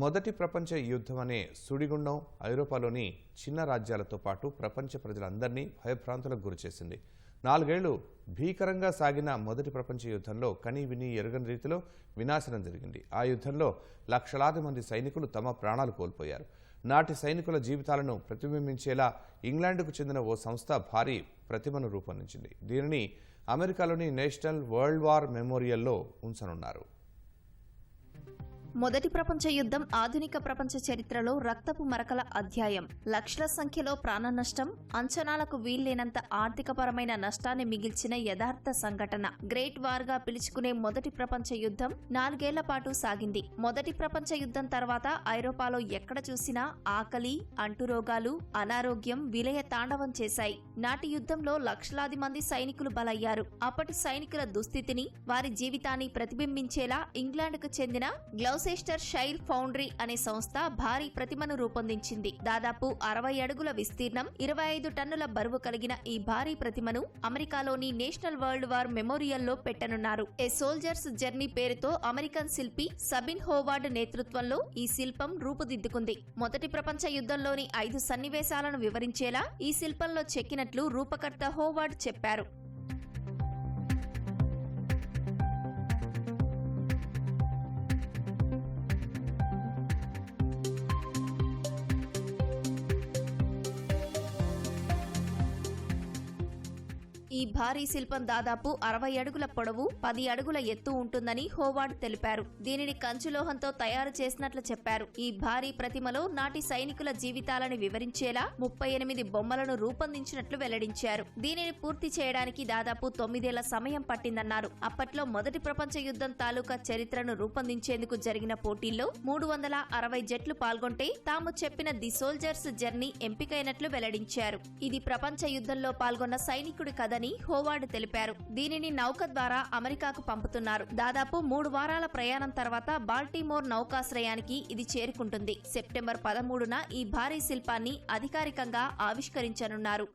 మొదటి ప్రపంచ యుద్ధం అనే సుడిగుండం ఐరోపాలోని చిన్న రాజ్యాలతో పాటు ప్రపంచ ప్రజలందరినీ భయభ్రాంతులకు గురిచేసింది నాలుగేళ్ళు భీకరంగా సాగిన మొదటి ప్రపంచ యుద్ధంలో కని విని ఎరగని రీతిలో వినాశనం జరిగింది. ఆ యుద్ధంలో లక్షలాది మంది సైనికులు తమ ప్రాణాలు కోల్పోయారు. నాటి సైనికుల జీవితాలను ప్రతిబింబించేలా ఇంగ్లాండ్కు చెందిన ఓ సంస్థ భారీ ప్రతిమను రూపొందించింది. దీనిని అమెరికాలోని నేషనల్ వరల్డ్ వార్ మెమోరియల్లో ఉంచనున్నారు. మొదటి ప్రపంచ యుద్ధం ఆధునిక ప్రపంచ చరిత్రలో రక్తపు మరకల అధ్యాయం. లక్షల సంఖ్యలో ప్రాణ నష్టం అంచనాలకు వీల్లేనంత ఆర్థికపరమైన నష్టాన్ని మిగిల్చిన యథార్థ సంఘటన. గ్రేట్ వార్గా పిలుచుకునే మొదటి ప్రపంచ యుద్ధం నాలుగేళ్ళ పాటు సాగింది. మొదటి ప్రపంచ యుద్ధం తర్వాత ఐరోపాలో ఎక్కడ చూసినా ఆకలి అంటురోగాలు అనారోగ్యం విలయ తాండవం చేశాయి. నాటి యుద్ధంలో లక్షలాది మంది సైనికులు బలయ్యారు. అప్పటి సైనికుల దుస్థితిని వారి జీవితాన్ని ప్రతిబింబించేలా ఇంగ్లాండ్కు చెందిన గ్లౌస్ గ్లౌసెస్టర్ షైల్ ఫౌండ్రీ అనే సంస్థ భారీ ప్రతిమను రూపొందించింది. దాదాపు అరవై అడుగుల విస్తీర్ణం ఇరవై ఐదు టన్నుల బరువు కలిగిన ఈ భారీ ప్రతిమను అమెరికాలోని నేషనల్ వరల్డ్ వార్ మెమోరియల్లో పెట్టనున్నారు. ఏ సోల్జర్స్ జర్నీ పేరుతో అమెరికన్ శిల్పి సబిన్ హోవార్డ్ నేతృత్వంలో ఈ శిల్పం రూపుదిద్దుకుంది. మొదటి ప్రపంచ యుద్ధంలోని ఐదు సన్నివేశాలను వివరించేలా ఈ శిల్పంలో చెక్కినట్లు రూపకర్త హోవార్డ్ చెప్పారు. ఈ భారీ శిల్పం దాదాపు అరవై అడుగుల పొడవు పది అడుగుల ఎత్తు ఉంటుందని హోవార్డ్ తెలిపారు. దీనిని కంచులోహంతో తయారు చేసినట్లు చెప్పారు. ఈ భారీ ప్రతిమలో నాటి సైనికుల జీవితాలను వివరించేలా ముప్పై ఎనిమిది బొమ్మలను రూపొందించినట్లు వెల్లడించారు. దీనిని పూర్తి చేయడానికి దాదాపు తొమ్మిదేళ్ళ సమయం పట్టిందన్నారు. అప్పట్లో మొదటి ప్రపంచ యుద్ధం తాలూకా చరిత్రను రూపొందించేందుకు జరిగిన పోటీల్లో మూడు వందల అరవై జట్లు పాల్గొంటే తాము చెప్పిన ది సోల్జర్స్ జర్నీ ఎంపికైనట్లు వెల్లడించారు. ఇది ప్రపంచ యుద్ధంలో పాల్గొన్న సైనికుడి కథని హోవార్డ్ తెలిపారు. దీనిని నౌక ద్వారా అమెరికాకు పంపుతున్నారు. దాదాపు మూడు వారాల ప్రయాణం తర్వాత బాల్టీమోర్ నౌకాశ్రయానికి ఇది చేరుకుంటుంది. సెప్టెంబర్ పదమూడున ఈ భారీ శిల్పాన్ని అధికారికంగా ఆవిష్కరించనున్నారు.